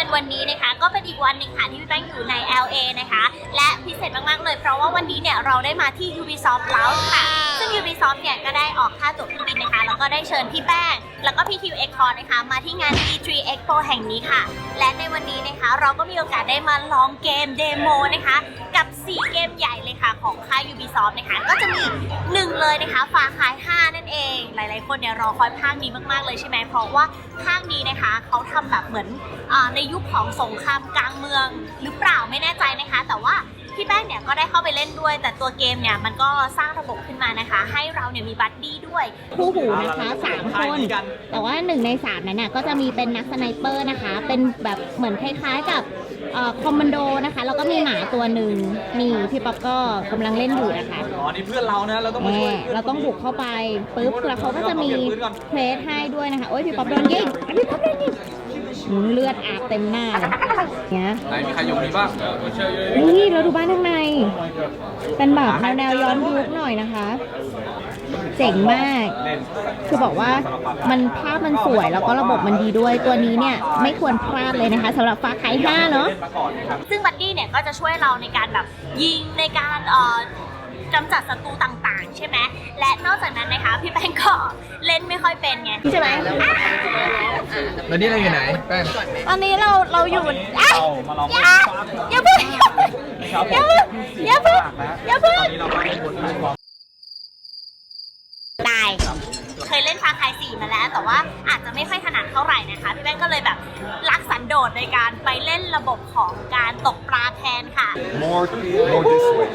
ือนวันนี้นะคะ ก็เป็นอีกวันหนึ่งค่ะที่พี่แป้งอยู่ใน LA นะคะ และพิเศษมากๆเลย เพราะว่าวันนี้เนี่ยเราได้มาที่ Ubisoft Lounge ค่ะ ซึ่ง Ubisoft เนี่ยก็ได้ออกค่าตั๋วเครื่องบินนะคะ แล้วก็ได้เชิญพี่แป้ง แล้วก็พี่คิวเอ็กคอนะคะ มาที่งาน E3 Expo แห่งนี้ค่ะ และในวันนี้นะคะ เราก็มีโอกาสได้มาลองเกมเดโมนะคะ กับ 4 เกมใหญ่เลยค่ะของค่าย Ubisoft นะคะ ก็จะมีหนึ่งเลยนะคะฟาคาย 5 นั่นเอง หลายๆ คนเนี่ยรอคอยภาคนี้มากๆเลยใช่ไหมเพราะว่าภาคนี้นะคะเขาทำแบบเหมือนอในยุคของสงครามกลางเมือง หรือเปล่าไม่แน่ใจนะคะ แต่ว่าพี่แป้งเนี่ยก็ได้เข้าไปเล่นด้วย แต่ตัวเกมเนี่ยมันก็สร้างระบบขึ้นมานะคะ ให้เราเนี่ยมีบัดดี้ด้วย คู่หูนะคะสามคน แต่ว่าหนึ่งในสามนั้นน่ะก็จะมีเป็นนักสไนเปอร์นะคะ เป็นแบบเหมือนคล้ายๆกับเอ่อคอมมานโดนะคะ แล้วก็มีหมาตัวหนึ่งนี่พี่ป๊อปก็กำลังเล่นอยู่นะคะ อ๋อ นี่เพื่อนเรานะ เราต้องแหมาช่วยมเราต้องบุกเข้าไปปุ๊บแล้วเขาก็จะมีเพลทให้ด้วยนะคะ โอ้ยพี่ป๊อปโดนยิงอะพี่ป๊อปโดนยิงอืม เลือดอาบเต็มหน้าเลยเนี่ยไหนมีใครอยู่นี่บ้างนี่เราดูบ้านข้างใน เป็นแบบแนวแนวย้อนยุคหน่อยนะคะ เจ๋งมาก คือบอกว่ามันภาพมันสวยแล้วก็ระบบมันดีด้วยตัวนี้เนี่ย ไม่ควรพลาดเลยนะคะสำหรับฟ้าไคห้าเนาะซึ่งบัดดี้เนี่ยก็จะช่วยเราในการแบบยิงในการเอ่อกำจัดศัตรูต่าง ๆใช่ไหมและนอกจากนั้นนะคะ พี่แป้งก็เล่นไม่ค่อยเป็นไงใช่ไหมอะแล้วนี่เราอยู่ไหนแป้งตอนนี้เราเราอยู่อะมาลองอย่าอย่าเพิ่งอย่าเพิ่งอย่าเพิ่งอย่าเพิ่งนี่เราไปบนเรื่อ ล่นฟาคายสี่มาแล้ว แต่ว่าอาจจะไม่ค่อยถนัดเท่าไหร่นะคะพี่แป้งก็เลยแบบรักสันโดษในการไปเล่นระบบของการตกปลาแทนค่ะ more more this way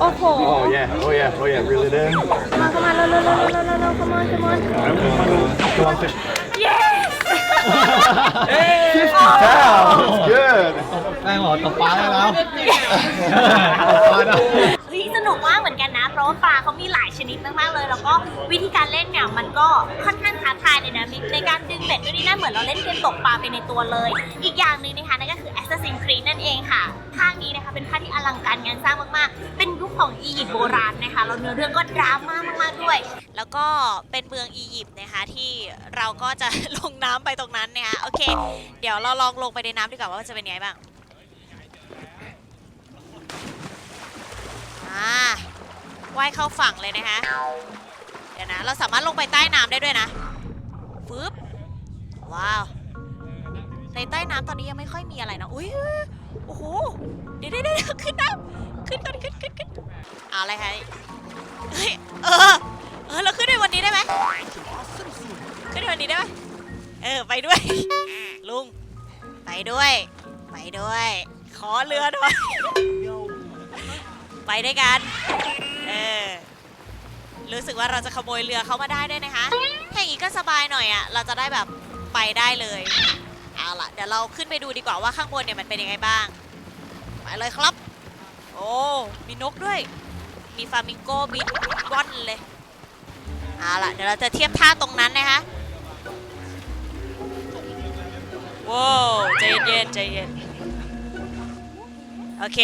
โอ้โห Oh yeah, oh yeah, oh yeah, reel it in. มาเข้ามาเร็วเร็วเร็วเร็วเร็วเร็ว come on come on Come on, fish. Yes Down. That's good. แป้งบอกตกปลาได้แล้วตกปลาได้เฮ้ยส นุกมากเหมือนกันนะ เพราะว่าปลาเขามีหลายชนิดมากๆเลย แล้วก็วิธีการเล่นเนี่ยมันก็ค่อนข้างท้าทายเลยนะในการดึงเบ็ดด้วยนี่นั่นเหมือนเราเล่นเกมตกปลาไปในตัวเลย อีกอย่างหนึ่งนะคะนั่นก็คือ Assassin's Creed นั่นเองค่ะภาคนี้นะคะเป็นภาคที่อลังการงานสร้างมากๆ เป็นยุคของอียิปต์โบราณนะคะแล้วเนื้อเรื่องก็ดราม่ามากๆด้วย แล้วก็เป็นเมืองอียิปต์นะคะที่เราก็จะลงน้ำไปตรงนั้นนะคะโอเค เดี๋ยวเราลองลงไปในน้ำดีกว่าว่าจะเป็นยังไงบ้าง อ่าว่ายเข้าฝั่งเลยนะคะ เดี๋ยวนะ เราสามารถลงไปใต้น้ำได้ด้วยนะฟึบว้าว ในใต้น้ำตอนนี้ยังไม่ค่อยมีอะไรนะ อุ้ยโอ้โห เดี๋ยวเดี๋ยวขึ้นน้ำขึ้นก่อนขึ้นขึ้นขึ้นเอาอะไรคะเฮ้ย เออ เออ เราขึ้นในวันนี้ได้ไหมขึ้นในวันนี้ได้ไหมเออ ไปด้วย ลุง ไปด้วย ไปด้วย ขอเรือหน่อย ไปด้วยกัน เออ รู้สึกว่าเราจะขโมยเรือเขามาได้ด้วยนะคะถ้าอย่างนี้ก็สบายหน่อยอะ่ะ เราจะได้แบบไปได้เลย เอาล่ะ เดี๋ยวเราขึ้นไปดูดีกว่าว่าข้างบนเนี่ยมันเป็นยังไงบ้าง ไปเลยครับ โอ้ มีนกด้วย มีฟามิงโก้บินว่อนเลย เอาล่ะ เดี๋ยวเราจะเทียบท่าตรงนั้นนะคะว้าวใจเย็นใจเย็น โอเค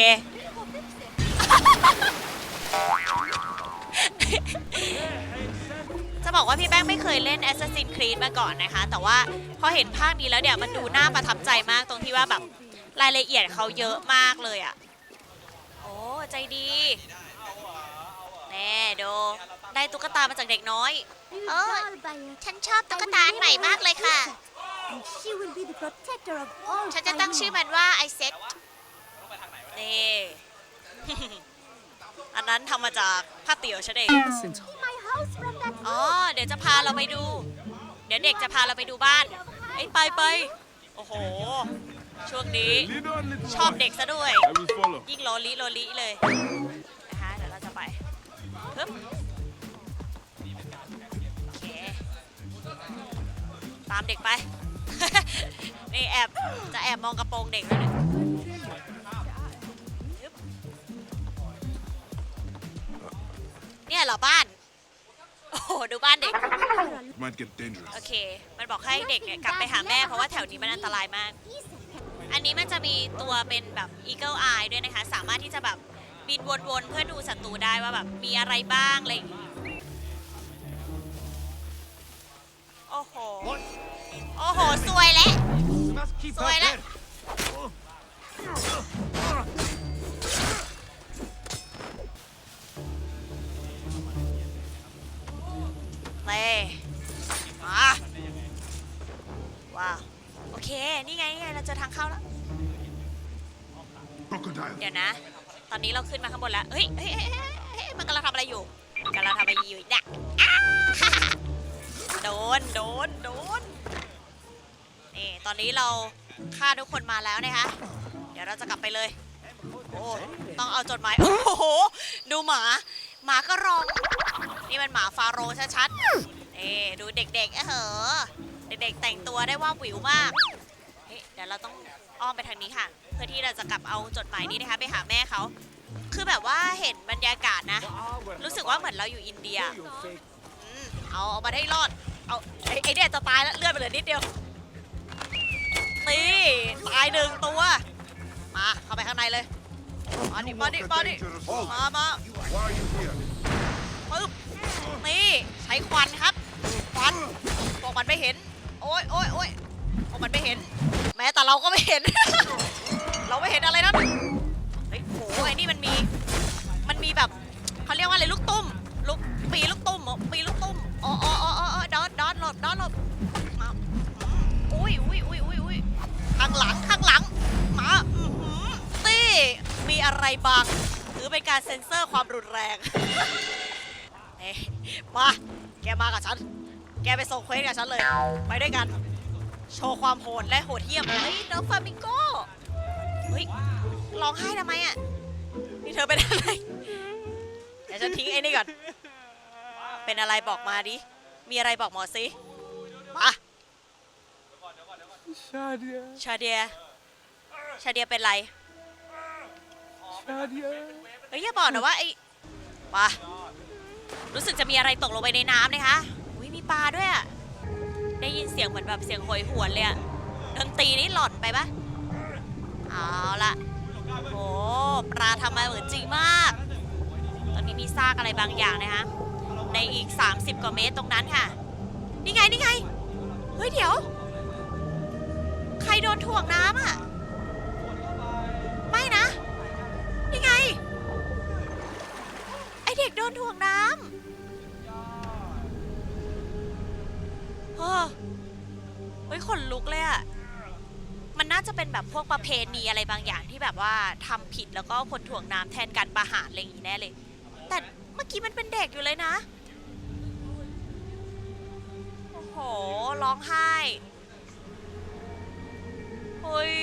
จะบอกว่าพี่แป้งไม่เคยเล่น Assassin's Creed มาก่อนนะคะ แต่ว่าพอเห็นภาคนี้แล้วเนี่ยมันดูน่าประทับใจมากตรงที่ว่าแบบรายละเอียดเขาเยอะมากเลยอะ่ะ โอ้ ใจดีแน่ดู ได้ตุ๊กตามาจากเด็กน้อย เออ ฉันชอบตุ๊กตาอันใหม่มากเลยค่ะ ฉันจะตั้งชื่อมันว่าไอเซ็ตนี่ อันนั้นทำมาจากผ้าเตี๋ยวฉันเอง my house from that อ๋อ เดี๋ยวจะพาเราไปดู เดี๋ยวเด็กจะพาเราไปดูบ้านไอ้ยไปไปโอ้โห ช่วงนี้ชอบเด็กซะด้วยยิ่งโลลิโลลิเลยนะคะเดี๋ยวเราจะไปฮึบโอเค ตามเด็กไป นี่แอบจะแอบมองกระโปรงเด็กแล้วหนึ่ง เนี่ยเหรอบ้าน โอ้โหดูบ้านเด็ก Might get dangerous. โอเค มันบอกให้เด็กเนี่ยกลับไปหาแม่เพราะว่าแถวนี้มันอันตรายมาก อันนี้มันจะมีตัวเป็นแบบ Eagle Eye ด้วยนะคะ สามารถที่จะแบบบินวนๆ เพื่อดูศัตรูได้ว่าแบบมีอะไรบ้างอะไรอย่างงี้ โอ้โห โอ้โห สวยแล้วสวยแล้วเมาว้าวโอเค นี่ไงนี่ไงเราเจอทางเข้าแล้ว Crocodile. เดี๋ยวนะ ตอนนี้เราขึ้นมาข้างบนแล้ว เฮ้ยเฮ้ยเฮ้ยเฮ้ยเฮ้ยมันกำลังทำอะไรอยู่กำลังทำอะไรอยู่เนี่ยอ้าโดน โดน โดน นี่ ตอนนี้เราฆ่าทุกคนมาแล้วนะคะ เดี๋ยวเราจะกลับไปเลย โอ้ ต้องเอาจดหมาย โอ้โห ดูหมา หมาก็รอง นี่มันหมาฟาโรห์ชัดๆ นี่ดูเด็กๆเออเหอะเด็กๆแต่งตัวได้ว่าบวิวมากเฮ้ยเดี๋ยวเราต้องอ้อมไปทางนี้ค่ะ เพื่อที่เราจะกลับเอาจดหมายนี้นะคะ ไปหาแม่เขา คือแบบว่าเห็นบรรยากาศนะ รู้สึกว่าเหมือนเราอยู่อินเดียอืมเอาเอามาให้รอด เอาไอ้ไอ้เนี่ยจะตายแล้วเลือดไปเหลือนิดเดียวตีตายหนึ่งตัว มาเข้าไปข้างในเลยมาดิมาดิมาดิมามาปึ๊บนี่ใช้ควันครับ ควันพวกมันไม่เห็น โอ้ยโอ้ยโอ้ยพวกมันไม่เห็น แม้แต่เราก็ไม่เห็น เราไม่เห็นอะไรนั่นเฮ้ยโหไอ้นี่มันมี มันมีแบบเขาเรียกว่าอะไรลูกตุ้ม ลูกปีลูกตุ้มเหรอปีลูกตุ้มอ๋ออ๋ออ๋ออ๋อดอนดอนหลบดอนหลบมาอุ้ยอุ้ยอุ้ยอุ้ยอุ้ยข้างหลังข้างหลังมาอือหือตี้มีอะไรบางถือเป็นการเซ็นเซอร์ความรุนแรงเอ๊ะมาแกมากับฉัน แกไปส่งเควสกับฉันเลย ไปด้วยกัน โชว์ความโหดและโหดเหี้ยม เฮ้ยน้องฟลามิงโก้ เฮ้ยร้องไห้ทำไมอะ นี่เธอเป็นอะไร เดี๋ยวฉันทิ้งไอ้นี่ก่อน เป็นอะไรบอกมาดิ มีอะไรบอกหมอสิ มาชาเดียชาเดีย ชาเดียเป็นไร ชาเดียเฮ้ยอย่าบอกนะว่าไอ้ปะรู้สึกจะมีอะไรตกลงไปในน้ำนะคะอุ้ย มีปลาด้วยอะได้ยินเสียงเหมือนแบบเสียงโหยหวนเลยอะดนตรีนี่หล่อนไปปะเอาละโอ้ปลาทำมาเหมือนจริงมาก ตอนนี้มีซากอะไรบางอย่างนะคะ ในอีก 30 กว่าเมตรตรงนั้นค่ะ นี่ไงนี่ไง เฮ้ยเดี๋ยว ใครโดนถ่วงน้ำอะไม่นะ นี่ไง ไอเด็กโดนถ่วงน้ำ อเฮ้ยขนลุกเลยอะมันน่าจะเป็นแบบพวกประเพณีอะไรบางอย่างที่แบบว่าทำผิดแล้วก็คนถ่วงน้ำแทนการประหารอะไรอย่างนี้แน่เลย แต่เมื่อกี้มันเป็นเด็กอยู่เลยนะ โอ้โห ร้องไห้เฮ้ย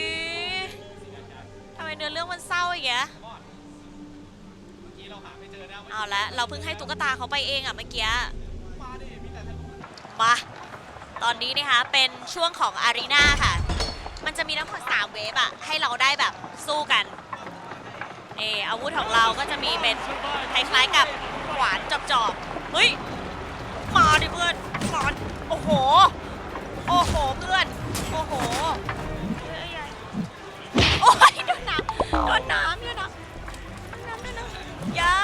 ทำไมเนื้อเรื่องมันเศร้าอย่างเงี้ยเอาละเราเพิ่งให้ตุ๊กตาเขาไปเองอะเมื่อกี้ ตอนนี้นะคะเป็นช่วงของอารีนาค่ะ มันจะมีทั้งหมด3เวฟอะให้เราได้แบบสู้กันนี่อาวุธของเราก็จะมีเป็นคล้ายๆกับขวานจอบๆเฮ้ยมาดิเพื่อนมาโอ้โห โอ้โหเพื่อน โอ้โหโอ้ยโดนน้ำโดนน้ำเนี่ยนะน้ำด้วยนะอย่า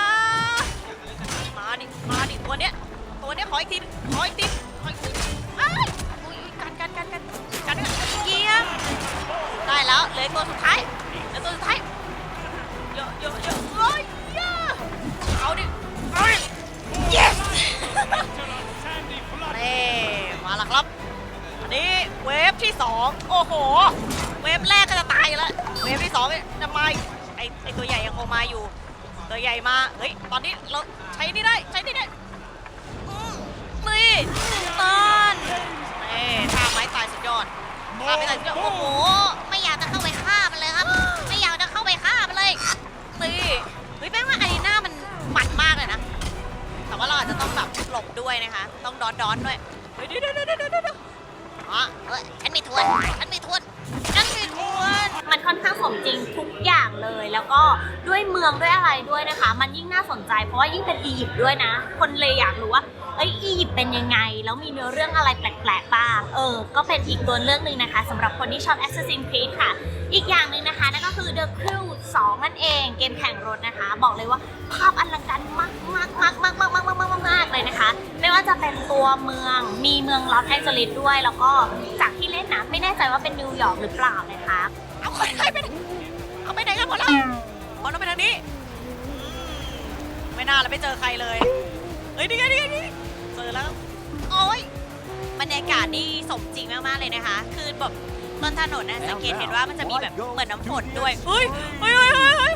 มาดิมาดิตัวเนี้ยตัวเนี้ยขออีกทีขออีกที ได้แล้วเหลือตัวสุดท้ายเหลือตัวสุดท้ายเยอะเยอะเยอะเฮ้ยเยอะเอาดิเอาดิ yes นี่มาและครับอันนี้เวฟที่สองโอ้โห เวฟแรกก็จะตายอยู่แล้วเวฟที่สองเนี่ยจะมาไอไอตัวใหญ่ยังคงมาอยู่ ตัวใหญ่มาเฮ้ยตอนนี้เราใช้นี่ได้ใช้นี่ได้นี่ตันนี่ท่าไม้ตายสุดยอดท่าไม้ตายสุดยอดโอ้โห ด้วยนะคะ ต้องดอนดอนด้วยเฮ้ยดี๋ยวเดี๋ยวเดี๋ยวเดี๋ยวเดี๋ยวอ๋อเอ้ยฉันมีทวนฉันมีทวนฉันมีทวน มันค่อนข้างสมจริงทุกอย่างเลย แล้วก็ด้วยเมืองด้วยอะไรด้วยนะคะ มันยิ่งน่าสนใจ เพราะว่ายิ่งเป็นอียิปต์ด้วยนะ คนเลยอยากรู้ว่า เอ้ยอียิปต์เป็นยังไง แล้วมีเนื้อเรื่องอะไรแปลกๆบ้าง เออ ก็เป็นอีกตัวเลือกหนึ่งนะคะสำหรับคนที่ชอบ Assassin's Creed ค่ะ อีกอย่างหนึ่งนะคะนั่นก็คือ The Crew 2นั่นเองเกมแข่งรถนะคะ บอกเลยว่าภาพอลังการมากมากมากมากมากมากมากมากมากเลยนะคะ ไม่ว่าจะเป็นตัวเมืองมีเมืองลอสแองเจลิสด้วย แล้วก็จากที่เล่นนะไม่แน่ใจว่าเป็นนิวยอร์กหรือเปล่านะคะเอาคนไปไหนเอาไปไหนกันหมดแล้วเอาเราไปทางนี้ไม่น่าเราไม่เจอใครเลยเฮ้ยนี่ไงนี่ไงนี่เจอแล้วโอ้ยบรรยากาศนี่สมจริงมากๆเลยนะคะ คือแบบ บนถนนนะสังเกตเห็นว่ามันจะมีแบบเหมือนน้ำฝนด้วยเฮ้ยเฮ้ยเฮ้ยเฮ้ยเฮ้ย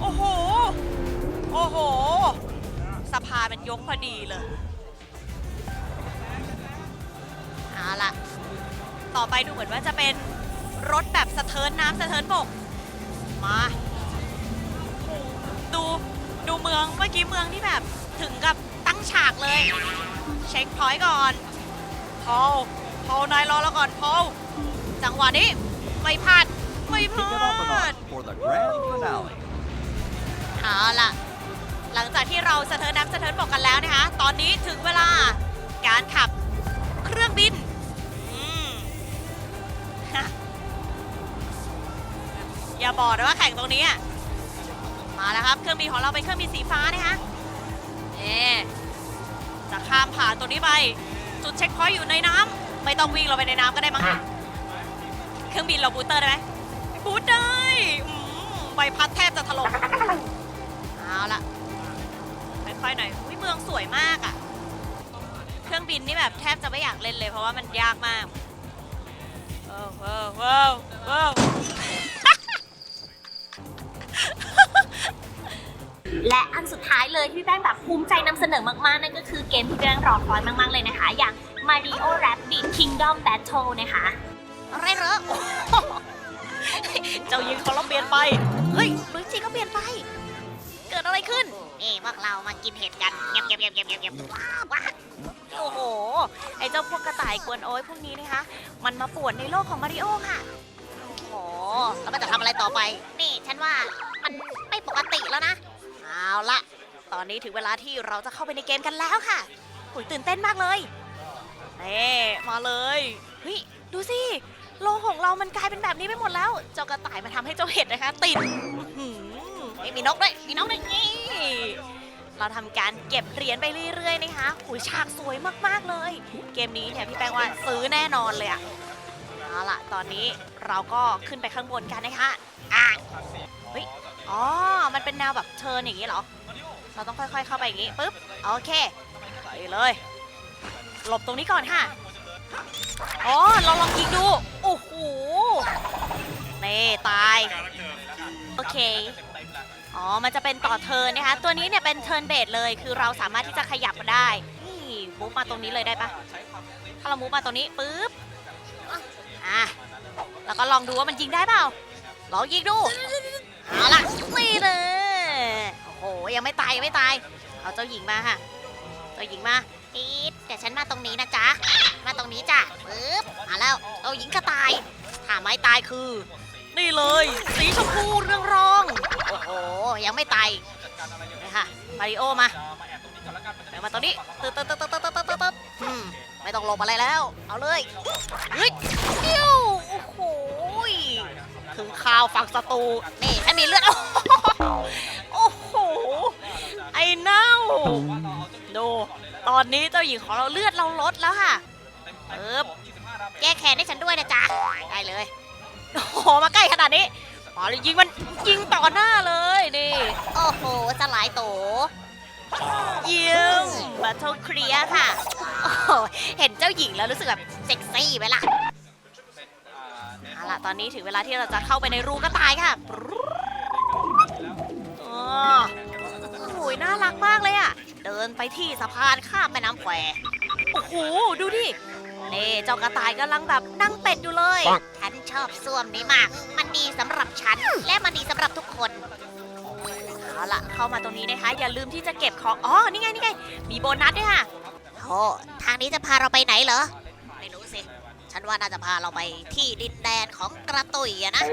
โอ้โห โอ้โห สะพานมันยกพอดีเลยเอาล่ะต่อไปดูเหมือนว่าจะเป็นรถแบบสะเทินน้ำสะเทินบก มา ดู ดูเมืองเมื่อกี้เมืองที่แบบถึงกับตั้งฉากเลย เช็คพอยต์ก่อนพอลพอลนายรอแล้วก่อนพอล จังหวะนี้ไม่พลาดไม่พลาด for the grand finale. เอาล่ะ หลังจากที่เราสะเทินน้ำสะเทินบกกันแล้วนะคะ ตอนนี้ถึงเวลาการขับเครื่องบินอืมฮะอย่าบอกนะว่าแข่งตรงนี้อะมาแล้วครับ เครื่องบินของเราเป็นเครื่องบินสีฟ้านะคะเอ๊จะข้ามผ่านตัวนี้ไป จุดเช็คพอยต์อยู่ในน้ำไม่ต้องวิ่งเราไปในน้ำก็ได้มั้งเค รื่องบินเราบูสเตอร์ได้ไหมบูสได้อืมใบพัดแทบจะถล่มเอาละค่อยๆหน่อยอุ๊ยเมืองสวยมากอะเครื่องบินนี่แบบแทบจะไม่อยากเล่นเลยเพราะว่ามันยากมากว้าวว้าวว้าวว้าวและอันสุดท้ายเลยที่พี่แป้งแบบภูมิใจนำเสนอมากๆ นั่นก็คือเกมที่พี่แป้งรอคอยมากๆเลยนะคะ อย่าง Mario Rabbids Kingdom Battle นะคะ เจ้าหญิงของเราเปลี่ยนไป เฮ้ยลุยจีก็เปลี่ยนไป เกิดอะไรขึ้น เอ๊พวกเรามากินเห็ดกันเงียบเงียบเงียบเงียบเงียบเงียบว้าวว้าวโอ้โห ไอ้เจ้าพวกกระต่ายกวนโอ้ยพวกนี้นะคะ มันมาป่วนในโลกของมาริโอค่ะโอ้โหแล้วมันจะทำอะไรต่อไป นี่ฉันว่ามันไม่ปกติแล้วนะ เอาละตอนนี้ถึงเวลาที่เราจะเข้าไปในเกมกันแล้วค่ะอุยตื่นเต้นมากเลยเน่มาเลยเฮ้ยดูสิ โลของเรามันกลายเป็นแบบนี้ไปหมดแล้ว เจ้ากระต่ายมาทำให้เจ้าเห็ดนะคะติดอื้อหือเฮ้ยมีนกด้วยมีนกด้วยนี่เราทำการเก็บเหรียญไปเรื่อยๆนะคะหุยฉากสวยมากๆเลย เกมนี้เนี่ยพี่แป้งว่าซื้อแน่นอนเลยอะเอาล่ะตอนนี้เราก็ขึ้นไปข้างบนกันนะคะอะเฮ้ยอ๋อมันเป็นแนวแบบเทิร์นอย่างนี้เหรอ เราต้องค่อยๆเข้าไปอย่างนี้ปุ๊บโอเคไปเลย หลบตรงนี้ก่อนค่ะ อ๋อเราลองยิงดู อ้โหนี่ตาย โอเค อ๋อ มันจะเป็นต่อเทิร์นนะคะ ตัวนี้เนี่ยเป็นเทิร์นเบสเลย คือเราสามารถที่จะขยับมาได้นี่มูฟมาตรงนี้เลยได้ปะถ้าเรามูฟมาตรงนี้ปุ๊บ อะ แล้วก็ลองดูว่ามันยิงได้เปล่า ลองยิงดู เอาล่ะนี่เลยโอ้โห ยังไม่ตายยังไม่ตาย เอาเจ้าหญิงมาค่ะ เจ้าหญิงมาอีด แต่ฉันมาตรงนี้นะจ๊ะ มาตรงนี้จ้ะปึ๊บมาแล้วเอาหญิงกระต่ายถามไม่ตายคือ นี่เลย สีชมพูเรื่องรอง โอ้โห ยังไม่ตายเลยค่ะมาริโอมาเดี๋ยวมาตรงนี้ตึ๊ดตึ๊ดตึ๊ดตึ๊ดตึ๊ดตึ๊ดตึ๊ดไม่ต้องลบอะไรแล้ว เอาเลยเฮ้ยเดียวโอ้โหถึงข่าวฝั่งศัตรูนี่ฉันมีเลือดโอ้โห ไอ้เน่าดู ตอนนี้เจ้าหญิงของเราเลือดเราลดแล้วค่ะ เอิบแก้แค้นให้ฉันด้วยนะจ๊ะ ได้เลย โอ้โห มาใกล้ขนาดนี้มาเลยยิงมันยิงต่อหน้าเลยนี่ โอ้โห สลายโตเยี่ยมบัตเทิลเคลียร์ค่ะโอ้โหเห็นเจ้าหญิงแล้วรู้สึกแบบเซ็กซี่ไหมล่ะเอาล่ะ ตอนนี้ถึงเวลาที่เราจะเข้าไปในรูกระต่ายค่ะอ๋อโอ้โหน่ารักมากเลยอะเดิ นไปที่สะพานข้ามแม่น้ำแควโอ้โห ดูดิ นี่เจ้ากระต่ายกำลังแบบนั่งเป็ดอยู่เลย ฉันชอบส้วมนี้มาก มันดีสำหรับฉัน และมันดีสำหรับทุกคน เอาล่ะเข้ามาตรงนี้นะคะ อย่าลืมที่จะเก็บของ อ๋อ นี่ไง นี่ไง มีโบนัสด้วยค่ะโอ้ทางนี้จะพาเราไปไหนเหรอ ไม่รู้สิ ฉันฉันว่าน่าจะพาเราไปที่ดินแดนของกระตุยอะนะ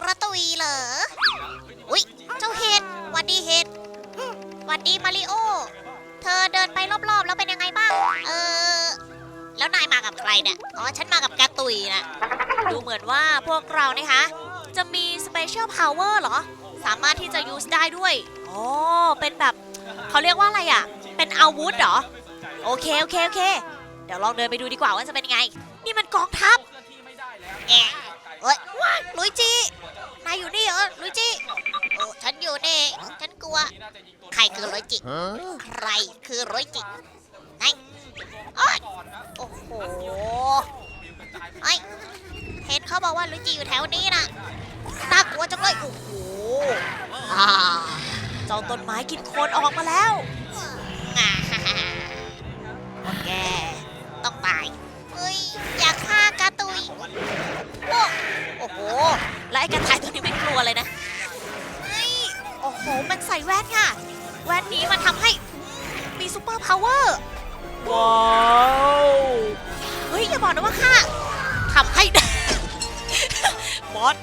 กระตุยเหรอ อุ๊ย เจ้าเห็ดหวันดีเห็ดหวันดีมาริโอ เธอเดินไปรอบๆ แล้วเป็นยังไงบ้าง เออ แล้วนายมากับใครเนี่ย อ๋อ ฉันมากับกระตุยนะ ดูเหมือนว่าพวกเรานะคะ จะมี Special Power เหรอ สามารถที่จะ use ได้ด้วย อ๋อ เป็นแบบเขาเรียกว่าอะไรอะ เป็นอาวุธเหรอ โอเค โอเค โอเค เดี๋ยวลองเดินไปดูดีกว่าว่าจะเป็นยังไง นี่มันกองทัพแอะเอ้ยลุยจีนายอยู่นี่เหรอลุยจี โอ้ฉันอยู่นี่ ฉันกลัว ใครคือลุยจิใครคือลุยจิไหนโอ๊ยโอ้โหไอยเห็นเขาบอกว่าลุยจิอยู่แถวนี้นะน่ากลัวจังเลย โอ้โหอ่าเจ้าต้นไม้กินโคนออกมาแล้วอ่าฮ่าฮ่าโอเคต้องตายเฮ้ย อยากฆ่ากาตุยโอ้โอ้โห แล้วไอ้กระต่ายตัวนี้ไม่กลัวเลยนะเฮ้ย โอ้โห มันใส่แว่นค่ะ แว่นนี้มันทำให้มีซูเปอร์พาวเวอร์ ว้าวเฮ้ย อย่าบอกนะว่าค่ะทำให้ บอส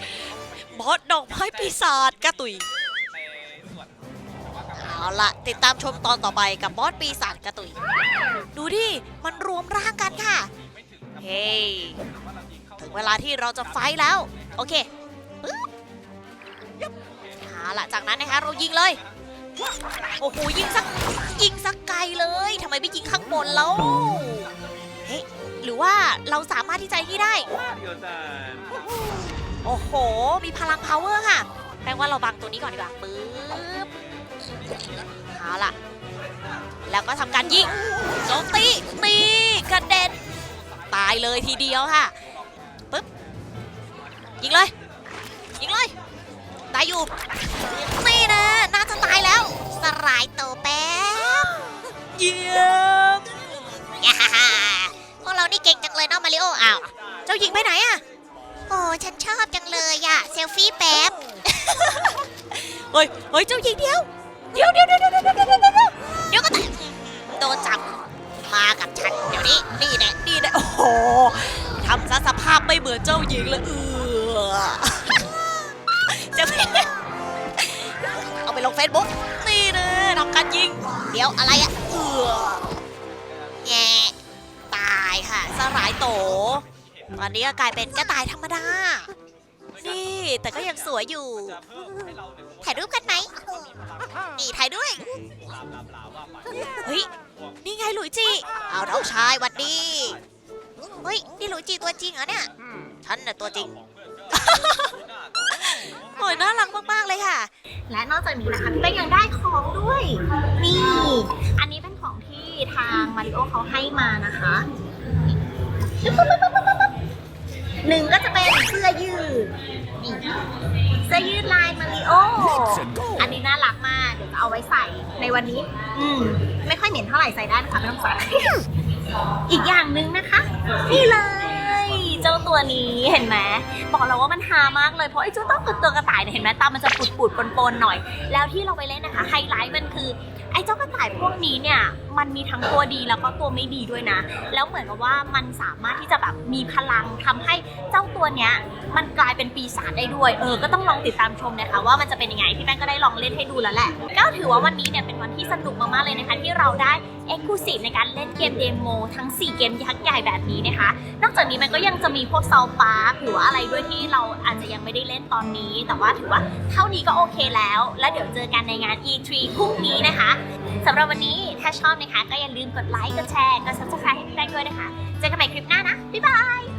บอสดอกไม้ปีศาจกระตุย เอาละติดตามชมตอนต่อไปกับบอสปีศาจกระตุย ดูดิ มันรวมร่างกันค่ะ เฮ้ย ถึงเวลาที่เราจะไฟท์แล้ว โอเคปึ๊บเอา ละจากนั้นนะคะเรายิงเลย โอ้โหยิงสักยิงสักไกลเลยทำไมไม่ยิงข้างบนแล้วเฮ้หรือว่าเราสามารถที่จะที่ได้ โอ้โห มีพลังพาวเวอร์ค่ะ แปลว่าเราบังตัวนี้ก่อนดีกว่าปึ๊บเอาล่ะ แล้วก็ทำการยิงโจมตีตีกระเด็น ตายเลยทีเดียวค่ะปึ๊บยิงเลยายอยู่ นี่นะน่าจะตายแล้ว สลายตัวแป๊บเยี่ยมพวกเรานี่เก่งจังเลยเนาะมาริโออ้าวเจ้าหญิงไปไหนอะโอ้ฉันชอบจังเลยอะเซลฟี่แป๊บเฮ้ยเฮ้ยเจ้าหญิงเดียวเดียวเดียวเดียวเดียวเดียวเดียวเดียวก็แต่โดนจับมากับฉันเดี๋ยวนี้นี่แหละนี่แหละโอ้โหทำซะสภาพไม่เหมือนเจ้าหญิงเลยเออ จะเอาไปลงเฟซบุ๊กนี่เลยทำการยิง เดี๋ยวอะไรอะเออแง่ตายค่ะ สลายโต ตอนนี้ก็กลายเป็นกระต่ายธรรมดา นี่ แต่ก็ยังสวยอยู่ ถ่ายรูปกันไหม นี่ถ่ายด้วย เฮ้ย นี่ไงหลุยจี เอาน้องชายหวัดดี เฮ้ย นี่หลุยจีตัวจริงเหรอเนี่ย ฉันน่ะตัวจริง โอ้ยน่ารักมาก ๆ เลยค่ะ และนอกจากนี้นะคะพี่แป้ยังได้ของด้วย นี่ อันนี้เป็นของที่ทางมาริโอเขาให้มานะคะหนึ่งก็จะเป็นเสื้อยืดนี่เสื้อยืดลายมาริโอ อันนี้น่ารักมาก เดี๋ยวจะเอาไว้ใส่ในวันนี้ อืม ไม่ค่อยเหม็นเท่าไหร่ใส่ได้นะคะไม่ต้องใส่อีกอย่างหนึ่งนะคะ นี่เลย เจ้าตัวนี้เห็นไหมบอกเราว่ามันฮามากเลยเพราะไอ้เจ้าต้องตัวกระต่ายเนี่ยเห็นไหมตามันจะปุดปุดปนปนๆหน่อย แล้วที่เราไปเล่นนะคะไฮไลท์มันคือไอ้เจ้ากระต่ายพวกนี้เนี่ยมันมีทั้งตัวดีแล้วก็ตัวไม่ดีด้วยนะ แล้วเหมือนกับว่ามันสามารถที่จะแบบมีพลังทำให้เจ้าตัวเนี้ยมันกลายเป็นปีศาจได้ด้วยเออก็ต้องลองติดตามชมนะคะว่ามันจะเป็นยังไงพี่แป้งก็ได้ลองเล่นให้ดูแล้วแหละก็ถือว่าวันนี้เนี่ยเป็นวันที่สนุกมากๆเลยนะคะ ที่เราได้เอ็กซ์คลูซีฟในการเล่นเกมเดโมทั้ง 4 เกมยักษ์ใหญ่แบบนี้นะคะ นอกจากนี้มันก็ยังจะมีพวกซาวปาร์คหรืออะไรด้วยที่เราอาจจะยังไม่ได้เล่นตอนนี้ แต่ว่าถือว่าเท่านี้ก็โอเคแล้ว แล้วเดี๋ยวเจอกันในงาน E3 พรุ่งนี้นะคะสำหรับวันนี้ถ้าชอบนะคะ ก็อย่าลืมกดไลค์ กดแชร์ กด subscribe ให้พี่แป้งด้วยนะคะ เจอกันใหม่คลิปหน้านะ บ๊ายบาย